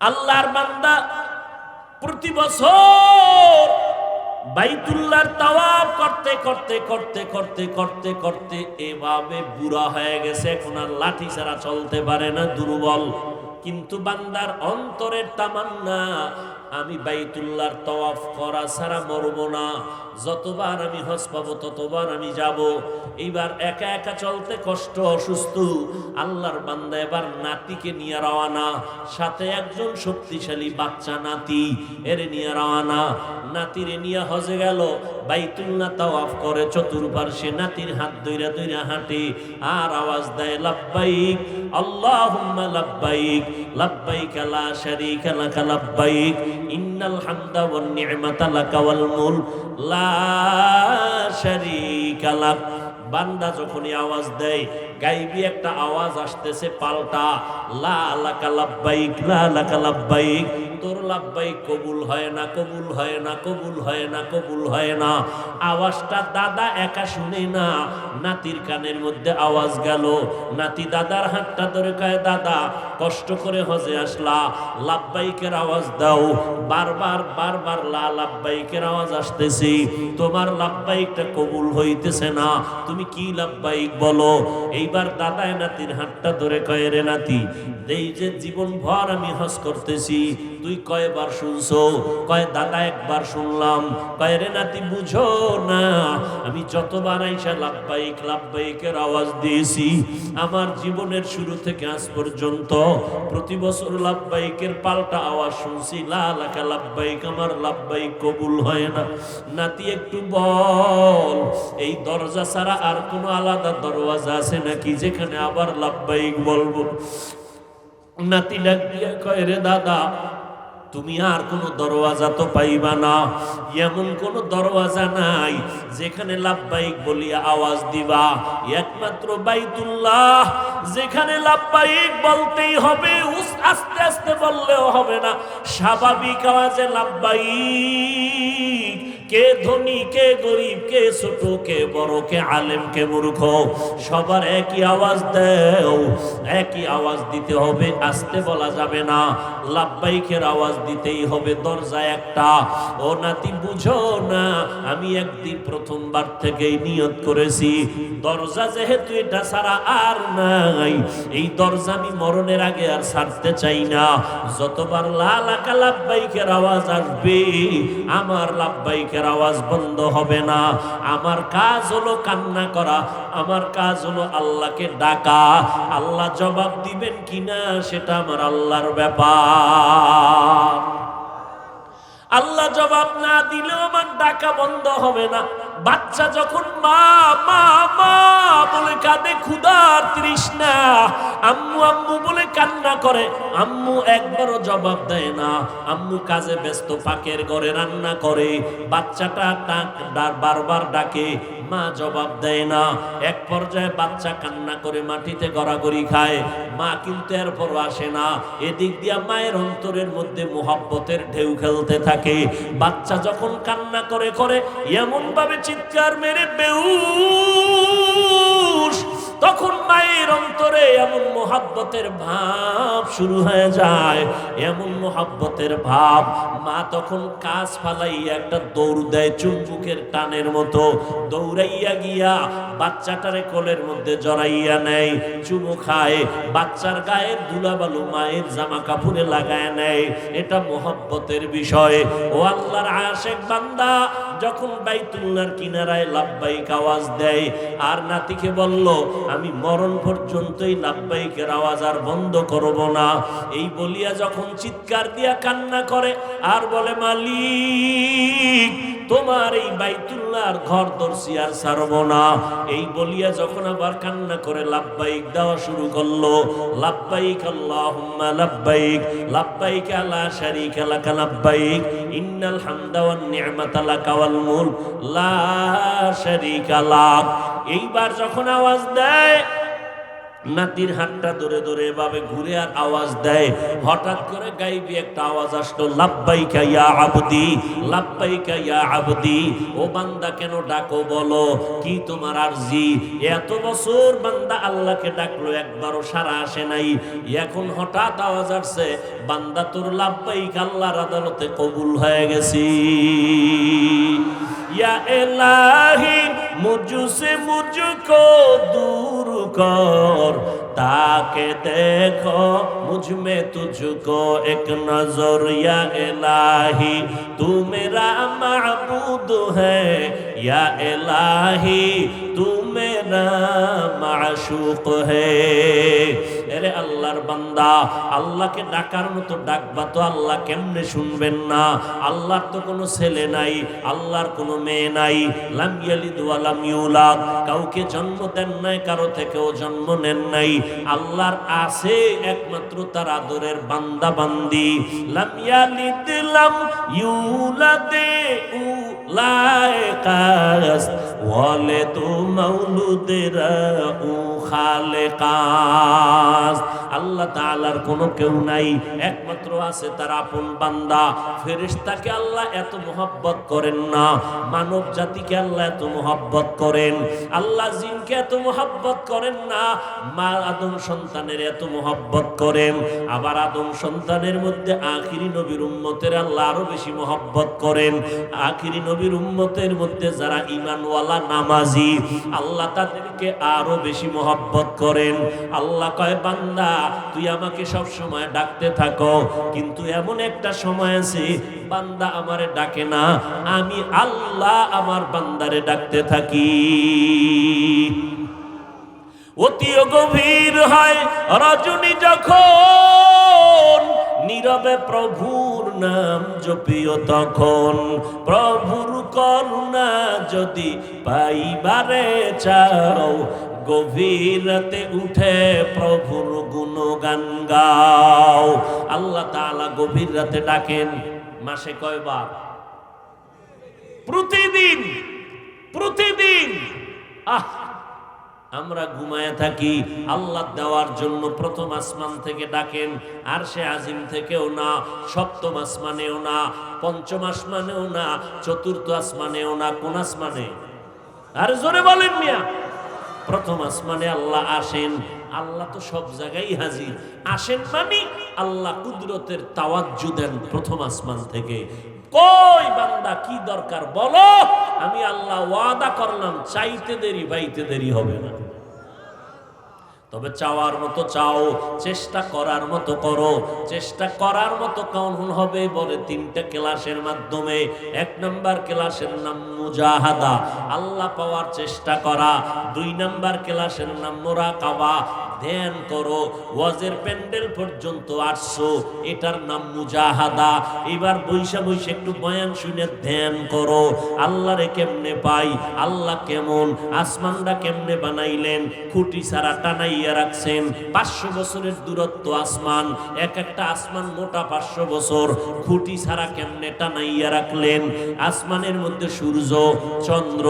আল্লাহর বান্দা প্রতি বছর বাইতুল্লাহর তাওয়াব করতে করতে করতে করতে করতে করতে এভাবে বুড়া হয়ে গেছে। এখন আর লাঠি ছাড়া চলতে পারে না, দুর্বল। কিন্তু বান্দার অন্তরের তামান্না আমি বাইতুল্লাহর তওয়াফ করা ছাড়া মরবো না। যতবার আমি হজ পাবো, ততবার আমি যাব। এইবার একা একা চলতে কষ্ট, অসুস্থ। আল্লাহর বান্দা এবার নাতিকে নিয়ে রওয়ানা সাথে একজন শক্তিশালী বাচ্চা নাতি, এর নিয়ে রওয়ানা নাতিরে নিয়ে হজে গেল। বাইতুল্লাহ তাওয়াফ করে চতুর্পার্শ্বে নাতির হাত দইরা দইরা হাঁটে আর আওয়াজ দেয়, লাব্বাইক, আল্লাহুম্মা লাব্বাইক লাব্বাইক লা শারীকা লাকা, লাব্বাইক। ইন্নাল হামদা ওয়ান নি'মাতা লাকা ওয়াল মুলক, লা শারীকা লাক বান্দা যখনই আওয়াজ দেয়, গাইবি একটা আওয়াজ আসতেছে পাল্টা, লা লাকা লাব্বাইক, লা লাকা লাব্বাইক। তোর লাব্বাইক কবুল হয় না, কবুল হয় না, কবুল হয় না, কবুল হয় না। আওয়াজটা দাদা একা শুনে না, নাতির কানের মধ্যে আওয়াজ গেল। নাতি দাদার হাতটা ধরে কয়, দাদা, কষ্ট করে হজে আসলা লাব্বাইকের আওয়াজ দাও। বারবার বারবার লা লাব্বাইকের আওয়াজ আসতেছি। তোমার লাব্বাইকটা কবুল হইতেছে না, তুমি কি লাব্বাইক বলো? এইবার দাদায় নাতির হাতটা ধরে কয়, রে নাতি এই যে জীবন ভর আমি হজ করতেছি তুই কয়বার শুনছো? কয় দাদা একবার শুনলাম। কয় রে নাতি, বুঝো না, আমি যতবার আইসা লাভবাইক লাভবাইকের আওয়াজ দিয়েছি। আমার জীবনের শুরু থেকে আজ পর্যন্ত প্রতি বছর লাভবাইকের পাল্টা আওয়াজ শুনছি। লা লাখা লাভবাইক আমার লাভবাইক কবুল হয় না। নাতি, একটু বল, এই দরজা ছাড়া আর কোনো আলাদা দরওয়াজা আছে নাকি যেখানে আবার লাভবাইক বলব? নাতি ডাক দিয়া কয় রে দাদা তুমি আর কোনো দরওয়াজা তো পাইবা না। এমন কোনো দরওয়াজা নাই যেখানে লাভবাহিক বলিয়া আওয়াজ দিবা। একমাত্র বাইতুল্লাহ, যেখানে লাভবাহিক বলতেই হবে আস্তে আস্তে বললেও হবে না। স্বাভাবিক আওয়াজে লাভবাইক কে ধনী, কে গরিব, কে ছোট, কে বড়, কে আলেম, কে মূর্খ, সবার একই আওয়াজ দেও। একই আওয়াজ দিতে হবে, আসতে বলা যাবে না। লাভবাইকের আওয়াজ দিতেই হবে, দরজা একটা। ও নাতি, বুঝো না, আমি একদিন প্রথমবার থেকেই নিয়ত করেছি। দরজা যেহেতু এটা ছাড়া আর নাই, এই দরজা আমি মরণের আগে আর ছাড়তে চাই না। যতবার লাল আকা লাভবাইকের আওয়াজ আসবে, আমার লাভবাইকের আওয়াজ বন্ধ হবে না। আমার কাজ হলো কান্না করা, আমার কাজ হলো আল্লাহকে ডাকা। আল্লাহ জবাব দিবেন কিনা সেটা আমার আল্লাহর ব্যাপার। আল্লাহ জবাব না দিলেও আমার ডাকা বন্ধ হবে না। বাচ্চা যখন মা মা মা বলে কাঁদে ক্ষুধার তৃষ্ণা। আম্মু আম্মু বলে কান্না করে। আম্মু একবারও জবাব দেয় না। আম্মু কাজে ব্যস্ত, পাকের ঘরে রান্না করে। বাচ্চাটা বারবার ডাকে। মা জবাব দেয় না। এক পর্যায়ে বাচ্চা কান্না করে মাটিতে গড়াগড়ি খায়। মা কিন্তু এরপর আসে না। এদিক দিয়া মায়ের অন্তরের মধ্যে মোহাব্বতের ঢেউ খেলতে থাকে। বাচ্চা যখন কান্না করে করে এমন ভাবে চিৎকার মেরে বেউস তখন মায়ের অন্তরে এমন মোহাব্বতের ভাব শুরু হয়ে যায়। এমন মোহাব্বতের ভাব, মা তখন কাজ ফালাইয়া একটা দৌড় দেয় চুম্বুকের টানের মতো। দৌড়াইয়া গিয়া বাচ্চাটারে কোলের মধ্যে জড়াইয়া নেয়, চুমু খায়, বাচ্চার গায়ের ধুলাবালু মায়ের জামা কাপড়ে লাগায় নেয়। এটা মোহব্বতের বিষয়। ও আল্লাহর আশেক বান্দা যখন বাইতুল্লার কিনারায় লাভবাহিক আওয়াজ দেয়, আর নাতিকে বলল, আমি মরণ পর্যন্তই লাভবাইকের আওয়াজ আর বন্ধ করব না। এই বলিয়া যখন চিৎকার দিয়া কান্না করে, আর বলে, মালিক, তোমার এই বাইতুল্লাহর ঘর দর্শি আর ছাড়ব না। এই বলিয়া যখন আবার কান্না করে লাভবাইক দেওয়া শুরু করল। লাভবাইক আল্লাহুম্মা লাভবাইক লাভবাইক আলা শারিক লাকা লাভবাইক ইন্নাল হামদা ওয়ান নি'মাতা লাকা ওয়াল মুল লা শারিক লাক। এইবার যখন আওয়াজ দেয় নাতির হাতটা ধরে ধরে এভাবে ঘুরে আর আওয়াজ দেয়। হঠাৎ করে গাইবি একটা আওয়াজ আসলো লাভবাই ইয়া আবদি লাভবাই ইয়া আবদি, ও বান্দা কেন ডাকো বলো? কি তোমার আরজি? এত বছর বান্দা আল্লাহকে ডাকলো, একবারও সারা আসে নাই। এখন হঠাৎ আওয়াজ আসছে, বান্দা তোর লাভবাই আল্লাহর আদালতে কবুল হয়ে গেছি। ইয়া এলাহি मुझसे मुझको दूर कर, ताके देखो मुझमें तुझको एक नज़र या इलाही। तू मेरा महबूद है या इलाही, तू মেরা মাশুক হে। এরে আল্লাহর বান্দা, আল্লাহকে ডাকার মতো ডাকবা তো আল্লাহ কেমনে শুনবেন না? আল্লাহর তো কোনো ছেলে নাই, আল্লাহর কোনো মেয়ে নাই। লামিয়ালি দুয়ালাম ইউলাদ। কাউকে জন্ম দেন নাই, কারও থেকেও জন্ম নেন নাই। আল্লাহর আছে একমাত্র তার আদরের বান্দা বান্দি। লামিয়ালি দিলাম ইউলাদে উলায় কাজ ওয়ালে তো মাউলুদেরা উ খালেকাস। আল্লাহ তাআলার কোনো কেউ নাই, একমাত্র আছে তার আপন বান্দা। ফেরেশতাকে আল্লাহ এত মোহব্বত করেন না, মানব জাতিকে আল্লাহ এত মোহব্বত করেন। আল্লাহ জিনকে এত মোহব্বত করেন না, মা আদম সন্তানের এত মোহব্বত করেন। আবার আদম সন্তানের মধ্যে আখিরি নবীর উম্মতের আল্লাহ আরও বেশি মোহব্বত করেন। আখিরি নবীর উম্মতের মধ্যে যারা ইমানওয়ালা নামাজি। আল্লাহ তাদেরকে আরও বেশি মোহব্বত করেন। আল্লাহ কয়, বান্দা, তুই আমাকে সব সময় ডাকতে থাকো, কিন্তু এমন একটা সময় আছে, বান্দা আমারে ডাকে না, আমি আল্লাহ আমার বান্দারে ডাকতে থাকি। অতিও গভীর হয়, রজনী যখন নীরবে প্রভুর নাম জপিও তখন। প্রভুর করুণা যদি পাইবারে চাও গভীর রাতে উঠে প্রভুর গুণগান গাও। আল্লাহ তাআলা গভীর রাতে ডাকেন, মাসে কয়বার? প্রতিদিন প্রতিদিন। আহ! আমরা ঘুমায় থাকি, আল্লাহ দেওয়ার জন্য প্রথম আসমান থেকে ডাকেন, আর সে আজিম থেকেও না, সপ্তম আসমানেও না, পঞ্চম আসমানেও না, চতুর্থ আসমানেও না, কোন আসমানে? আর জোরে বলেন মিয়া। প্রথম আসমানে আল্লাহ আসেন, আল্লাহ তো সব জায়গায় হাজির। আসেন মানে আল্লাহ কুদরতের তাওয়াজ্জু দেন প্রথম আসমান থেকে। কই বান্দা, কি দরকার? বলো, আমি আল্লাহ ওয়াদা করলাম, চাইতে দেরি বাইতে দেরি হবে না। তবে চাওয়ার মতো চাও, চেষ্টা করার মতো করো, চেষ্টা করার মতো কেমন হবে বলে তিনটা ক্লাসের মাধ্যমে, এক নাম্বার ক্লাসের নাম মুজাহাদা। আল্লাহ পাওয়ার চেষ্টা করা, দুই নাম্বার ক্লাসের নাম মোরাকাবা ধ্যান করো, ওয়াজের প্যান্ডেল পর্যন্ত আসছো, এটার নাম মুজাহাদা। এবার বৈশা বৈশা একটু বয়ান শুনে ধ্যান করো, আল্লাহরে কেমনে পাই, আল্লাহ কেমন, আসমানটা কেমনে বানাইলেন, খুঁটি ছাড়া টানাইয়া রাখছেন, পাঁচশো বছরের দূরত্ব আসমান, এক একটা আসমান মোটা পাঁচশো বছর, খুঁটি ছাড়া কেমনে টানাইয়া রাখলেন? আসমানের মধ্যে সূর্য, চন্দ্র,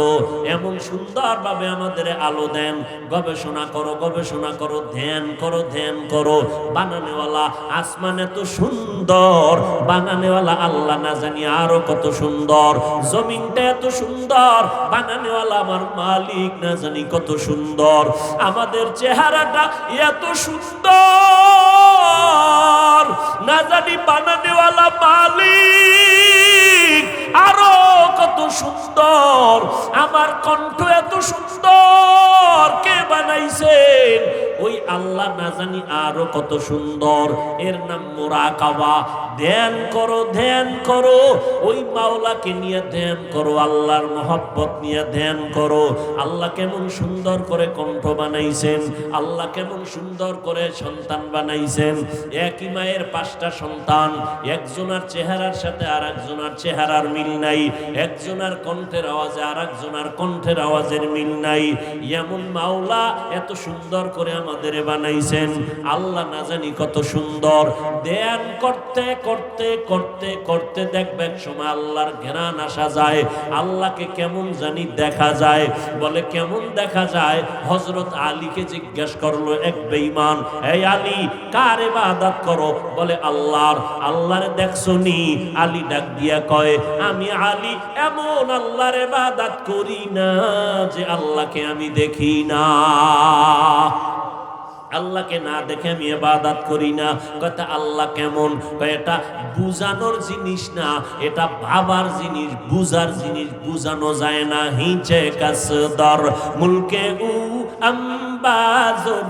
এমন সুন্দরভাবে আমাদের আলো দেন, গবেষণা করো গবেষণা করো ধ্যান করো ধ্যান করো। বানানেওয়ালা আসমান এত সুন্দর, বানানেওয়ালা আল্লাহ না জানি আরও কত সুন্দর। জমিনটা এত সুন্দর, বানানেওয়ালা আমার মালিক না জানি কত সুন্দর। আমাদের চেহারাটা এত সুন্দর। না জানি বানানেওয়ালা মালিক, আরও কত সুন্দর। আমার কণ্ঠ এত সুন্দর। কে বানাইছেন? ওই আল্লাহ না জানি আরও কত সুন্দর। এর নাম মোরাকাবা। ধ্যান করো ধ্যান করো। ওই মাওলাকে নিয়ে ধ্যান করো, আল্লাহর মহব্বত নিয়ে ধ্যান করো। আল্লাহ কেমন সুন্দর করে কণ্ঠ বানাইছেন। আল্লাহ কেমন সুন্দর করে সন্তান বানাইছেন। একই মায়ের পাঁচটা সন্তান, একজনের চেহারার সাথে আর একজনের চেহারার মিল নাই, একজনের কণ্ঠের আওয়াজে আর একজনের কণ্ঠের আওয়াজের মিল নাই। এমন মাওলা এত সুন্দর করে আমাদের বানাইছেন, আল্লাহ না জানি কত সুন্দর। ধ্যান করতে করতে করতে করতে দেখবে এক সময় আল্লাহর ঘেরান আসা যায়, আল্লাহকে কেমন জানি দেখা যায়। বলে, কেমন দেখা যায়? হজরত আলীকে জিজ্ঞেস করল এক বেঈমান, এই আলী, কার ইবাদত করো। বলে, আল্লাহর আল্লাহর দেখছ নি? আলী ডাক দিয়া কয়, আমি আলী, এমন আল্লাহর ইবাদত করি না যে আল্লাহকে আমি দেখি না। আল্লাহকে না দেখে আমি এবাদাত করি না। কথা আল্লাহ কেমন? এটা বুঝানোর জিনিস না, এটা ভাবার জিনিস, বুঝার জিনিস বুঝানো যায় না। হিচে কাসদর মুলকে উ আম্বাজ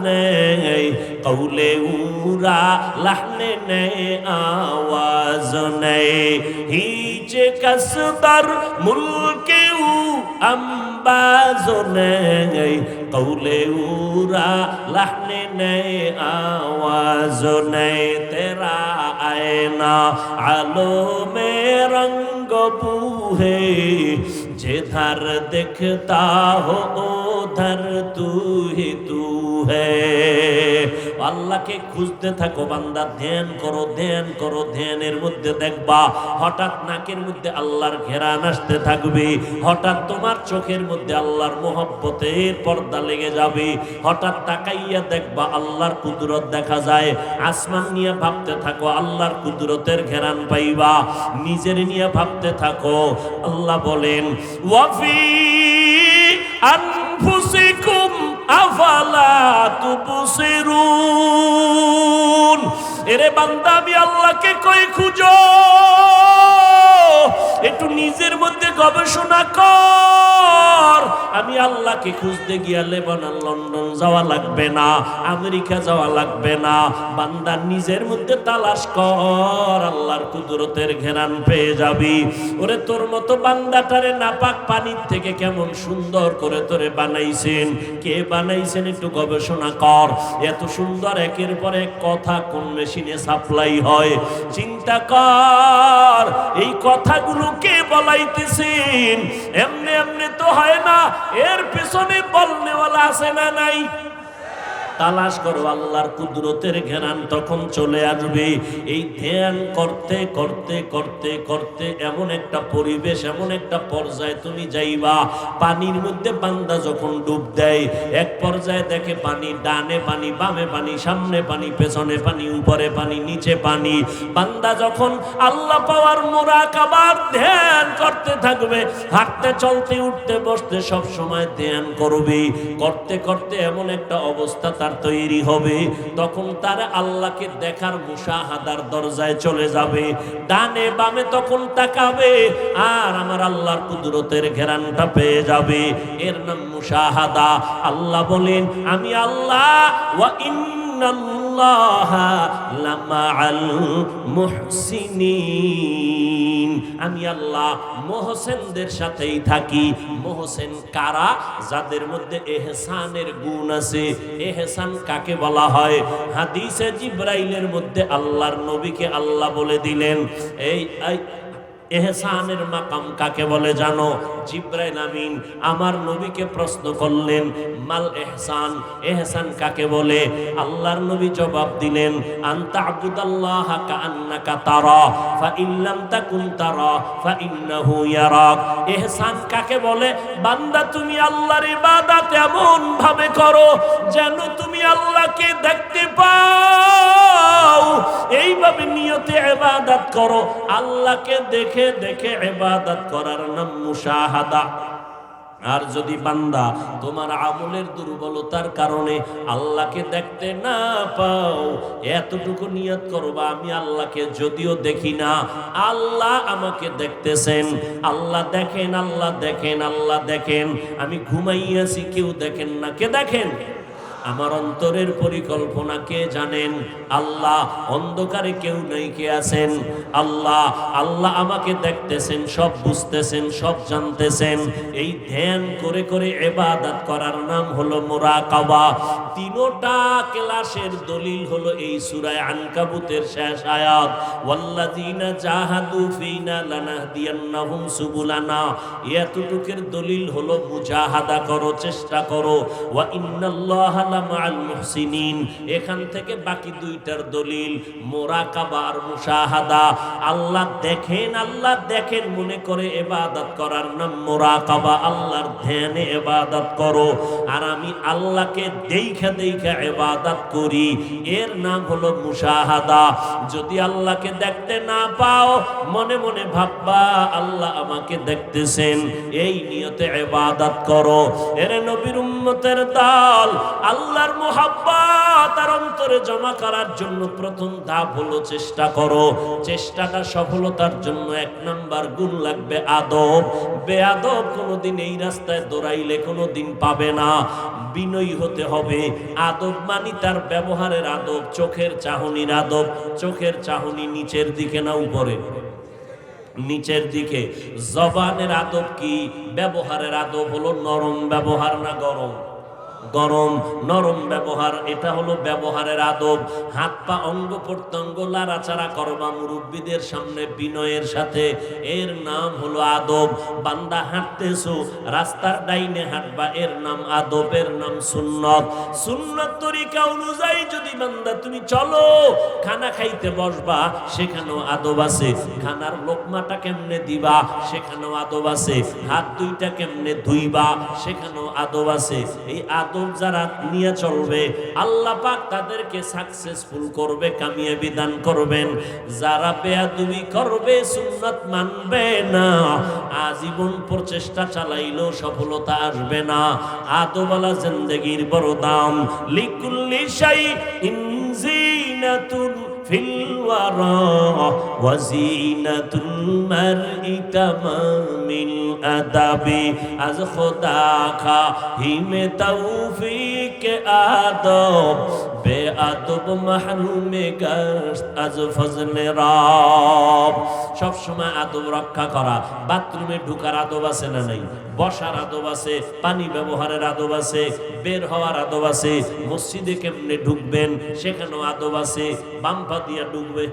নেই কৌলে উরা লাহনে নেই আওয়াজ নেই হিচে কাসদর মুলকে উ আম্বাজ নেই কৌলে উরা লাহনে নেই আওয়াজ নেই তেরা আয়না আলো মে রঙ্গ বুহে जिधर दिखता हो उधर तू ही तू है আল্লাহকে খুঁজতে থাকো বান্দা ধ্যান করো ধ্যান করো ধ্যানের মধ্যে দেখবা হঠাৎ নাকের মধ্যে আল্লাহর ঘেরান আসতে থাকবে হঠাৎ তোমার চোখের মধ্যে আল্লাহর মোহব্বতের পর্দা লেগে যাবে হঠাৎ তাকাইয়া দেখবা আল্লাহর কুদরত দেখা যায় আসমান নিয়ে ভাবতে থাকো আল্লাহর কুদরতের ঘেরান পাইবা নিজের নিয়ে ভাবতে থাকো আল্লাহ বলেন ওয়াফি আনফুসিকুম আফালা তুবসিরুন। এরে বান্দা আমি আল্লাহকে কই খুঁজো? একটু নিজের মধ্যে গবেষণা কর। আমি আল্লাহকে খুঁজতে গিয়া লেবানন, লন্ডন যাওয়া লাগবে না, আমেরিকা যাওয়া লাগবে না। বান্দা নিজের মধ্যে তালাশ কর, আল্লাহর কুদরতের ঘেরান পেয়ে যাবি। ওরে, তোর মতো বান্দাটারে নাপাক পানির থেকে কেমন সুন্দর করে তোরে বানাইছেন? কে বানাইছেন একটু গবেষণা কর। এত সুন্দর একের পর এক কথা কোন মেশিনে সাপ্লাই হয়? চিন্তা কর এই কথাগুলো কে বলাইতেছেন। এমনি এমনি তো হয় না, এর পেছনে বলনেওয়ালা আছে না নাই? তালাশ করো, আল্লাহর কুদরতের ঘেরান তখন চলে আসবে। এই ধ্যান করতে করতে করতে করতে এমন একটা পরিবেশ, এমন একটা পর্যায়ে তুমি যাইবা, পানির মধ্যে বান্দা যখন ডুব দেয়, এক পর্যায়ে দেখে পানি ডানে পানি, বামে পানি, সামনে পানি, পেছনে পানি, উপরে পানি, নিচে পানি। বান্দা যখন আল্লাহ পাওয়ার মোরা কাবার ধ্যান করতে থাকবে, হাঁটতে, চলতে, উঠতে, বসতে সব সময় ধ্যান করবে। করতে করতে এমন একটা অবস্থা তার তৈরি হবে, তখন তার আল্লাহকে দেখার মুসাহাদার দরজায় চলে যাবে, ডানে বামে তখন তাকাবে, আর আমার আল্লাহর কুদরতের ঘেরানটা পেয়ে যাবে। এর নাম মুসাহাদা আল্লাহ বলেন, আমি আল্লাহ, ওয়া ইন্নাল্লাহা লামাআল মুহসিনিন। আমি আল্লাহ মোহসেনদের সাথেই থাকি। মোহসেন কারা? যাদের মধ্যে এহসানের গুণ আছে। এহসান কাকে বলা হয়? হাদিসে জিব্রাইলের মধ্যে আল্লাহর নবীকে আল্লাহ বলে দিলেন। এই এহসানের মাকাম কাকে বলে জানো? জিব্রাইল আমিন, আমার নবীকে প্রশ্ন করলেন, মাল এহসান? এহসান কাকে বলে? আল্লাহর নবী জবাব দিলেন, আনতা আবুদাল্লাহ কান্নাকা তারা ফা ইল্লাম তাকুন তারা ফা ইন্নাহু ইয়ারাক। এহসান কাকে বলে? বান্দা, তুমি আল্লাহর ইবাদত এমন ভাবে করো যেন তুমি আল্লাহকে দেখতে পাও। এইভাবে নিয়তে ইবাদত করো, আল্লাহকে দেখে দেখে ইবাদত করার নাম মুশাহাদা। আর যদি বান্দা তোমার আমলের দুর্বলতার কারণে আল্লাহকে দেখতে না পাও, এতটুকু নিয়ত করবা, আমি আল্লাহকে যদিও দেখি না, আল্লাহ আমাকে দেখতেছেন। আল্লাহ দেখেন আল্লাহ দেখেন আল্লাহ দেখেন। আমি ঘুমাইয়াছি, কেউ দেখেন না। কে দেখেন? আমার অন্তরের পরিকল্পনা কে জানেন? আল্লাহ, অন্ধকারে কেউ নেই কে আছেন? আল্লাহ আল্লাহ আমাকে দেখতেছেন, সব বুঝতেছেন, সব জানতেছেন। এই ধ্যান করে করে এবাদত করার নাম হলো মোরা মোরাকাবা। তিনোটা ক্লাসের দলিল হলো এই সূরায়ে আনকাবুতের শেষ আয়াত। ওয়াল্লাযীনা জাহাদু ফিনা লানাহদিয়ান্নাহুম সুবুলানা। এতটুকের দলিল হলো মুজাহাদা করো, চেষ্টা করো। ওয়া ইন্নাল্লাহা এখান থেকে বাকি দুইটার দলিল, মোরাকাবা আর আল্লাহ দেখেন আল্লাহ দেখেন, মনে করে এবাদত করার নাম মোরাকাবা। আল্লাহর ধ্যানে এবাদত করো। আর আমি আল্লাহকে দেখা দেখা এবাদত করি। এর নাম হলো মুশাহাদা। যদি আল্লাহকে দেখতে না পাও, মনে মনে ভাববা, আল্লাহ আমাকে দেখতেছেন। এই নিয়তে এবাদত করো। এর নবীর উম্মতের দল আল্লাহর মোহাব্বত আর অন্তরে জমা করার জন্য প্রথম ধাপ হলো চেষ্টা করো। চেষ্টাটা সফলতার জন্য এক নাম্বার গুণ লাগবে আদব। বেআদব কোনোদিন এই রাস্তায় দৌড়াইলে কোনোদিন পাবে না। বিনয়ী হতে হবে। আদব মানি তার ব্যবহারের আদব, চোখের চাহনির আদব। চোখের চাহনি নিচের দিকে না উপরে? নিচের দিকে। জবানের আদব কি? ব্যবহারের আদব হলো নরম ব্যবহার না গরম? গরম, নরম ব্যবহার, এটা হলো ব্যবহারের আদব। হাত পা অঙ্গ প্রত্যঙ্গ লাড়াচাড়া করবা মুরব্বীদের সামনে বিনয়ের সাথে। এর নাম হলো আদব। বান্দা হাঁটতেছো, রাস্তার ডাইনে হাঁটবা, এর নাম আদব, এর নাম সুন্নত। সুন্নত তরিকা অনুযায়ী যদি বান্দা তুমি চলো, খানা খাইতে বসবা, সেখানেও আদব আছে। খানার লোকমাটা কেমনে দিবা, সেখানেও আদব আছে। হাত দুইটা কেমনে ধুইবা, সেখানেও আদব আছে। এই আদব যারা নিয়ে চলবে, আল্লাহ পাক তাদেরকে সাকসেসফুল করবে, কামিয়াবি দান করবেন। যারা বেয়াদুবি করবে, সুন্নত মানবে না। আজীবন প্রচেষ্টা চালাইলেও সফলতা আসবে না। আদবালা জিন্দগির বড় দাম। লিকুল্লি শাই ইনজিনাতুন ফিল ওয়ারা ওয়াজিনাতুল মারই আজ খোদা খা হিমে তৌফিক আদব বে আদব মাহরুমে আজ ফজলে রব সব সময় আদব রক্ষা করা বাথরুমে ঢুকার আদব আছে না নাই বসার আদব আছে পানি ব্যবহারের আদব আছে বের হওয়ার আদব আছে মসজিদে কেমনে ঢুকবেন সেখানেও আদব আছে বাম পা দিয়া ঢুকবে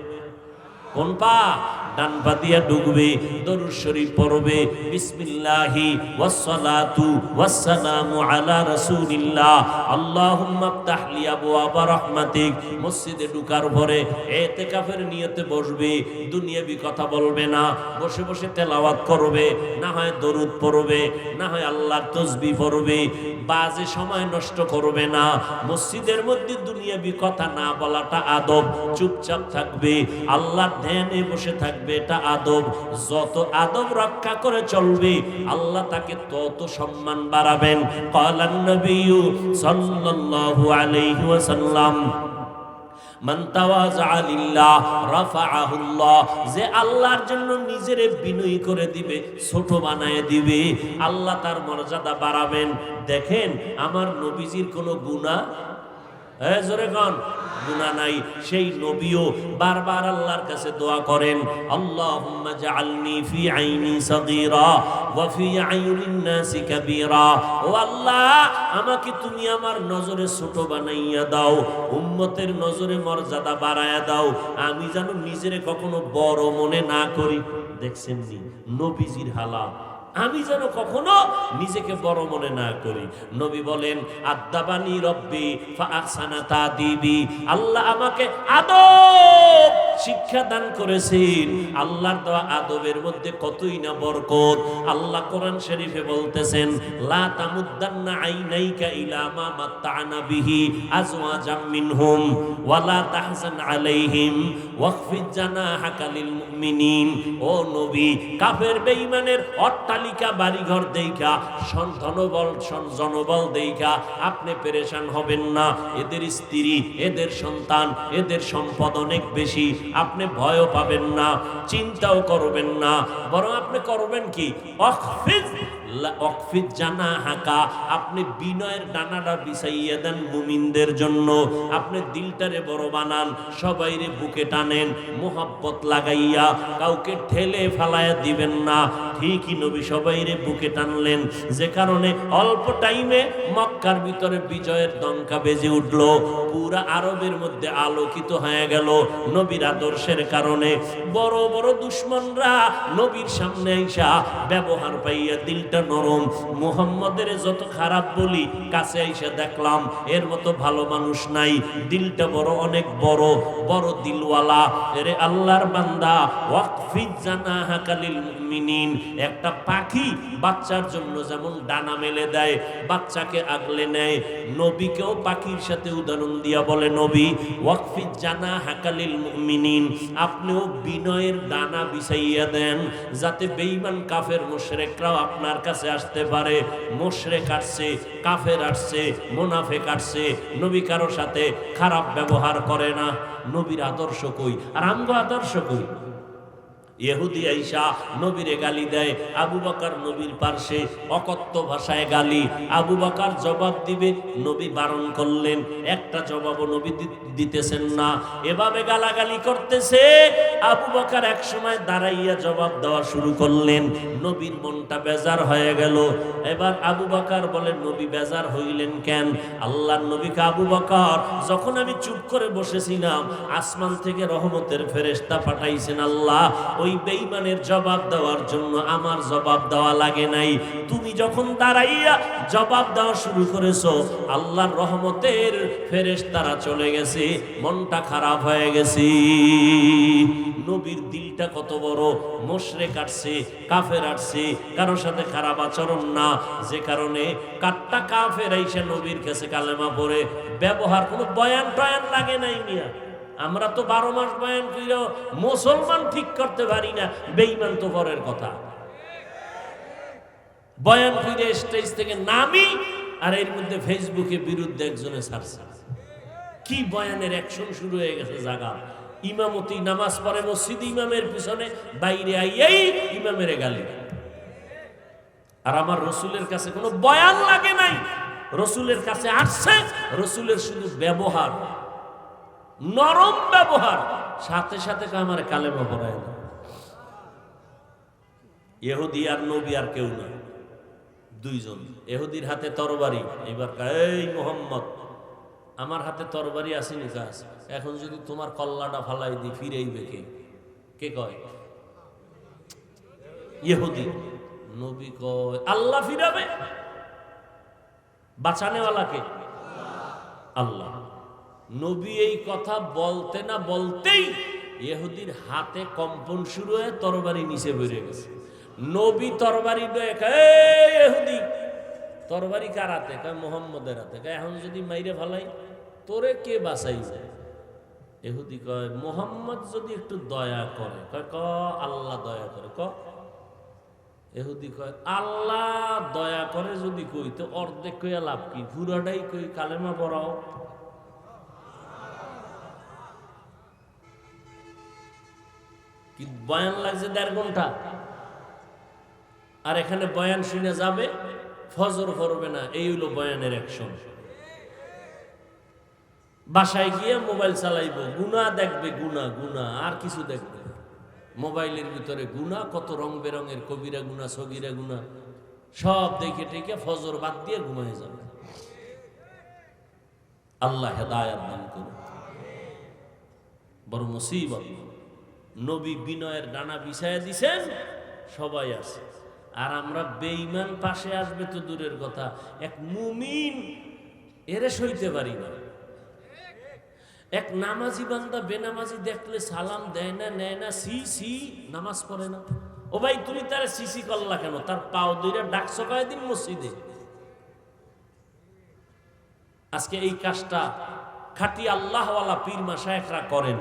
কোন পা ডান পা দিয়া ডুববে, দরুদ শরীফ পড়বে, বিসমিল্লাহি ওয়াসসালাতু ওয়াসসালামু আলা রাসূলিল্লাহ। আল্লাহুম্মা ইফতাহ লি আবওয়াবা রাহমাতিক। মসজিদে ঢুকার পরে ইতিকাফের নিয়তে বসবে, দুনিয়াবি কথা বলবে না, বসে বসে তেলাওয়াত করবে, না হয় দরুদ পড়বে, না হয় আল্লাহর তসবিহ পড়বে, বাজে সময় নষ্ট করবে না। মসজিদের মধ্যে দুনিয়াবি কথা না বলাটা আদব, চুপচাপ থাকবে, আল্লাহর ধ্যানে বসে থাকবে। এটা আদব। যত আদব রক্ষা করে চলবে, আল্লাহ তাকে তত সম্মান বাড়াবেন। কালান নবী সাল্লাল্লাহু আলাইহি ওয়াসাল্লাম যে আল্লাহর জন্য নিজের বিনয়ী করে দিবে, ছোট বানায় দিবে, আল্লাহ তার মর্যাদা বাড়াবেন। দেখেন, আমার নবীজির কোনো গুনাহ? হ্যাঁ জোরে কন। গুনাহ নাই, সেই নবীও বারবার আল্লাহর কাছে দোয়া করেন, আল্লাহুম্মা জাআলনি ফি আইনি সাগীরা ওয়া ফি আইনিন নাসি কাবীরা। ও আল্লাহ, আমাকে তুমি আমার নজরে ছোট বানাইয়া দাও, উম্মতের নজরে মর্যাদা বাড়ায়া দাও। আমি যেন নিজেরে কখনো বড় মনে না করি। দেখছেন নি, নবীজির হালাত। আমি যেন কখনো নিজেকে বড় মনে না করি। নবী বলেন, আদাবানি রব্বি তাদিবি। আল্লাহ আমাকে আদব শিক্ষা দান করেছেন। আল্লাহর দেওয়া আদবের মধ্যে কতই না বরকত। আল্লাহ কোরআন শরীফে বলতেছেন, লা তামুদ্দান্না আইনাইকা ইলা মা মাত্তানা বিহি আজওয়াজাম মিনহুম ওয়ালা তাহজান আলাইহিম ওয়াখফিজ জানাহাকা লিল মুমিনিন। ও নবী, কাফের বেঈমানের অট্টালিকা, বাড়িঘর দেইখা সন জনবল দেইখা, আপনি পেরেশান হবেন না। এদের স্ত্রী, এদের সন্তান, এদের সম্পদ অনেক বেশি। আপনি ভয়ও পাবেন না চিন্তাও করবেন না। বরং আপনি করবেন কি? আপনি বিনয়ের ডানাটা বিছাইয়া দেন মুমিনদের জন্য। আপনি দিলটারে বড় বানান, সবাইরে বুকে টানেন, মোহাব্বত লাগাইয়া কাউকে ঠেলে ফেলায়া দিবেন না। ঠিকই নবী সবাইরে বুকে টানলেন, যে কারণে অল্প টাইমে মক্কার ভিতরে বিজয়ের দঙ্কা বেজে উঠল। পুরা আরবের মধ্যে আলোকিত হয়ে গেল নবীর আদর্শের কারণে। বড় বড় দুশ্মনরা নবীর সামনে আইসা ব্যবহার পাইয়া দিলটা দিলটা নরম। মুহাম্মদের যত খারাপ বলি, কাছে এসে দেখলাম, এর মতো ভালো মানুষ নাই। দিলটা বড়, অনেক বড় বড় দিলওয়ালা। এরে আল্লাহর বান্দা, ওয়াকফিজ জানাহা কালিল মুমিনিন। একটা পাখি বাচ্চার জন্য যেমন ডানা মেলে দেয়, বাচ্চাকে আগলে নেয়। নবীকেও পাখির সাথে উদাহরণ দিয়া বলে নবী, ওয়াকফিজ জানা হাকালিল মুমিনিন। আপনিও বিনয়ের ডানা বিছাইয়া দেন, যাতে বেঈমান কাফের মুশরিকরাও আপনার কাছে আসতে পারে মোশরে কাটছে কাফের আসছে মুনাফে কাটছে নবী কারোর সাথে খারাপ ব্যবহার করে না। নবীর আদর্শ কই? আর আমগো আদর্শ কই? ইহুদি আইসা নবীরে গালি দেয়, আবু বকর নবীর পার্শ্বে অকথ্য ভাষায় গালি। আবু বকর জবাব দিবে, নবী বারণ করলেন। একটা জবাবও নবী দিতেছেন না। এভাবে গালাগালি করতেছে। আবু বকর এক সময় দাঁড়াইয়া জবাব দেওয়া শুরু করলেন। নবীর মনটা বেজার হয়ে গেল। এবার আবু বকর বলেন নবী বেজার হইলেন কেন? আল্লাহর নবীকে আবু বকর, যখন আমি চুপ করে বসেছিলাম, আসমান থেকে রহমতের ফেরেশতা পাঠাইছেন আল্লাহ। ওই বেঈমানের জবাব দেওয়ার জন্য আমার জবাব দেওয়া লাগে নাই। তুমি যখন দাঁড়াইয়া জবাব দেওয়া শুরু করেছ, আল্লাহর রহমতের ফেরেশতারা চলে গেছে, মনটা খারাপ হয়ে গেছে। নবীর দিলটা কত বড়, মোশরে কাটছে, কাফের আসছে, কারোর সাথে খারাপ আচরণ না, যে কারণে কাটটা কাফের আইসা নবীর কাছে কালেমা পড়ে। ব্যবহার কোনো বয়ান টয়ান লাগে নাই মিয়া। আমরা তো বারো মাস বয়ান কইলেও মুসলমান ঠিক করতে পারি না বেইমান তো পরের কথা। বয়ান কইরে স্টেজ থেকে নামি, আর এর মধ্যে ফেসবুকে বিরুদ্ধে একজনে ছাড়ছে। কি বয়ানের অ্যাকশন শুরু হয়ে গেছে জায়গা ইমামতি নামাজ পড়ে, মসজিদ ইমামের পিছনে, বাইরে আইয়াই ইমামের গালি। আর আমার রসুলের কাছে কোনো বয়ান লাগে নাই। রসুলের কাছে আসছে, রসুলের শুধু ব্যবহার। নরম ব্যবহার। সাথে সাথে আমার কালেমা পড়ায় না এহুদি আর নবী আর কেউ না, দুইজন। এহুদির হাতে তরবারি। এবার এই মোহাম্মদ, আমার হাতে তরবারি আসেনি কাজ। এখন যদি তোমার কল্লাটা ফালাই দি ফিরেইবে কে? কে কয়? ইহুদি। নবী কয়, আল্লাহ ফিরাবে। বাঁচানেওয়ালাকে আল্লাহ। নবী এই কথা বলতে না বলতেই ইহুদির হাতে কম্পন শুরু হয়ে তরবারি নিচে বেরিয়ে গেছে। নবী তরবারি লয়ে কয়, "এই ইহুদি তরবারি কার হাতে? মোহাম্মদের হাতে। এখন যদি মাইরে ফেলাই তোরে কে বাঁচাইছে এহুদি কয় মোহাম্মদ যদি একটু দয়া করে। কয় ক আল্লাহ দয়া করে। ক এহুদি কয় আল্লাহ দয়া করে যদি কই তো অর্ধেক কইয়া লাভ কি? পুরাটাই কই কালেমা পড়াও। বয়ান লাগছে দেড় ঘণ্টা? আর এখানে বয়ান শুনে যাবে, ফজর করবে না, এই হলো বয়ানের অ্যাকশন বাসায় গিয়ে মোবাইল চালাইবো, গুণা দেখবে, গুণা গুণা, আর কিছু দেখবে মোবাইলের ভিতরে গুণা, কত রং বেরঙের, কবিরা গুণা, সগিরা গুণা, সব দেখে টেকে ফজর বাদ দিয়ে ঘুমায় যাবে। আল্লাহ হেদায়াত দান করুন। বড় মুসিবত। নবী বিনয়ের ডানা বিছায়া দিছেন, সবাই আছে। আর আমরা বেঈমান পাশে আসবে তো দূরের কথা। এক মুমিন, এরে সইতে পারি না। এক নামাজি বান্দা বেনামাজি দেখলে সালাম দেয় না, নেয় না, সি সি, নামাজ পড়ে না। ও ভাই, তুমি তার সিসি করলা কেন? তার পাও দুইটা ডাকছো কয়দিন মসজিদে? আজকে এই কাজটা খাটি আল্লাহওয়ালা পীর মাসায়করা করেন,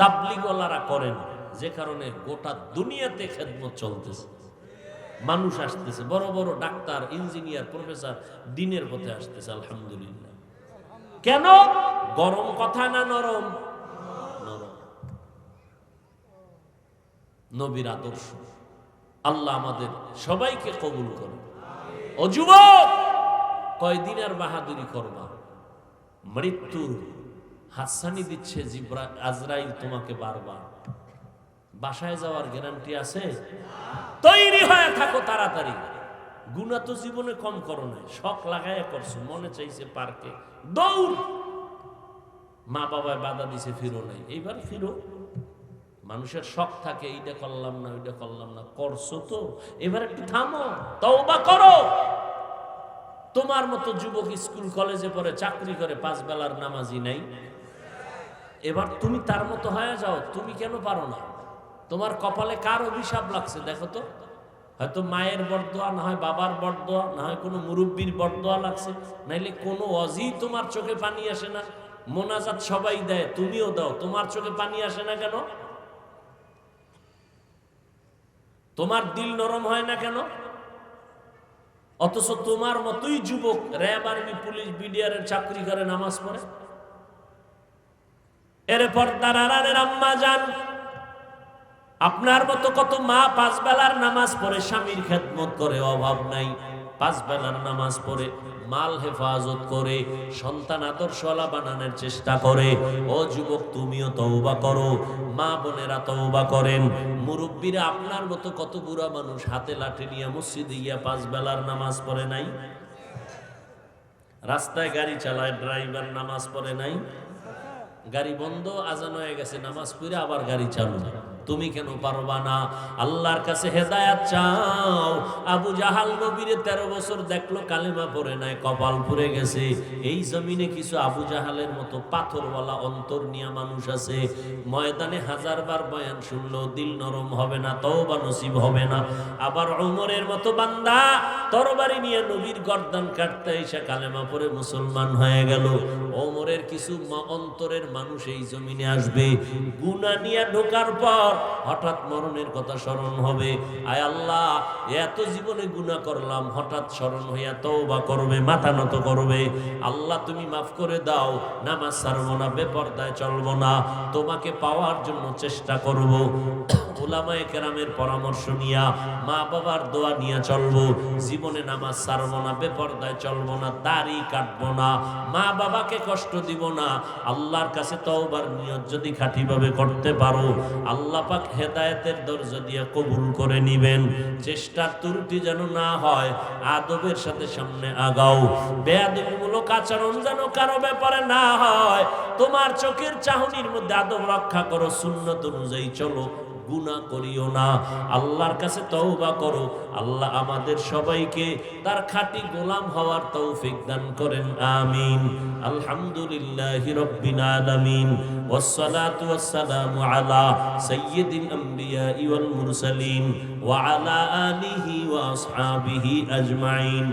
তাবলিগওয়ালারা করেন। যে কারণে গোটা দুনিয়াতে খেদমত চলতেছে। মানুষ আসতেছে, বড় বড় ডাক্তার, ইঞ্জিনিয়ার, প্রফেসর দিনের পথে আসতেছে, আলহামদুলিল্লাহ। কেন? গরম কথা না নরম? নবীর আদর্শ। আল্লাহ আমাদের সবাইকে কবুল করে ও যুবক, কয়দিন আর বাহাদুরি করবা? মৃত্যুর হাসানি দিচ্ছে জিব্রা আজরাইল তোমাকে বারবার। বাসায় যাওয়ার গ্যারান্টি আছে? তৈরি হয়ে থাকো তাড়াতাড়ি। গুণা তো জীবনে কম করো নাই, শখ লাগাইয়া করছ, মনে চাইছে পার্কে। দৌড়! মা বাবায় বাধা দিছে, ফিরো নাই। এইবার ফিরো। মানুষের শখ থাকে, এইটা করলাম না, ওইটা করলাম না, করছ তো। এবার একটু থামো, তওবা করো। তোমার মতো যুবক স্কুল, কলেজে পড়ে চাকরি করে, পাঁচ বেলার নামাজি নাই। এবার তুমি তার মতো হয়ে যাও, তুমি কেন পারো না? তোমার কপালে কার অভিশাপ লাগছে দেখো তো? হয়তো মায়ের বরদোয়া, না হয় বাবার বরদোয়া, না হয় কোনো মুরব্বীর বরদোয়া লাগছে। নাইলে কোনো অজি তোমার চোখে পানি আসে না। মোনাজাত সবাই দেয়, তুমিও দাও। তোমার চোখে পানি আসে না কেন? তোমার দিল নরম হয় না কেন? অথচ তোমার মতোই যুবক র্যাব আর্মি, পুলিশ বিডিআরের চাকরি করে, নামাজ পড়ে। এরপর তার আম্মা যান। আপনার মতো কত মা পাঁচ বেলার নামাজ পড়ে, স্বামীর খেদমত করে, অভাব নাই। পাঁচ বেলার নামাজ পড়ে, মাল হেফাজত করে, সন্তান আদর্শওয়ালা বানানোর চেষ্টা করে। ও যুবক, তুমিও তওবা করো। মা বোনেরা তওবা করেন। মুরব্বীরা আপনার মতো কত বুড়া মানুষ হাতে লাঠি নিয়ে মসজিদে গিয়া পাঁচ বেলার নামাজ পড়ে নাই? রাস্তায় গাড়ি চালায়, ড্রাইভার নামাজ পড়ে নাই? গাড়ি বন্ধ, আজান হয়ে গেছে, নামাজ পড়ে আবার গাড়ি চালু। তুমি কেন পারবা না? আল্লাহর কাছে হেদায়াত চাও। আবু জাহাল নবীরে তেরো বছর দেখল, কালেমা পড়ে নাই, কপাল পুড়ে গেছে। এই জমিনে কিছু আবু জাহালের মতো পাথরওয়ালা অন্তর নিয়ে মানুষ আছে। ময়দানে হাজার বার বয়ান শুনলেও দিল নরম হবে না, তওবা নসিব হবে না। আবার ওমরের মতো বান্দা, তরবারি নিয়ে নবীর গর্দান কাটতে এসে কালেমা পরে মুসলমান হয়ে গেল। ওমরের কিছু অন্তরের মানুষ এই জমিনে আসবে। গুনা নিয়ে ঢোকার পর হঠাৎ মরণের কথা স্মরণ হবে। আয় আল্লাহ, এত জীবনে গুণা করলাম, হঠাৎ স্মরণ হইয়া বা করবে, মাথা নত করবে। আল্লাহ, তুমি মাফ করে দাও, নামাজ ছাড়বো না, বেপর্দায় চলবো না, তোমাকে পাওয়ার জন্য চেষ্টা করব। ওলামায়ে কেরামের পরামর্শ নিয়া মা বাবার দোয়া নিয়ে চলবো। জীবনে নামাজ ছাড়বো না, বেপর্দায় চলবো না, দাড়ি কাটবো না, মা বাবাকে কষ্ট দিব না। আল্লাহর কাছে তওবার নিয়ত যদি খাঁটিভাবে করতে পারো, আল্লাহ পাক হেদায়েতের দরজা দিয়ে কবুল করে নিবেন। চেষ্টার ত্রুটি যেন না হয়, আদবের সাথে সামনে আগাও। বেয়াদবিমূলক আচরণ যেন কারও ব্যাপারে না হয়, তোমার চোখের চাহনির মধ্যে আদব রক্ষা করো, সুন্নত অনুযায়ী চলো। গুনাহ করিও না আল্লাহর কাছে তওবা করো আল্লাহ আমাদের সবাইকে তার খাঁটি গোলাম হওয়ার তৌফিক দান করেন আমিন আলহামদুলিল্লাহি রাব্বিল আলামিন والصلاة والسلام على سيد الأنبياء والمرسلين وعلى آله وأصحابه أجمعين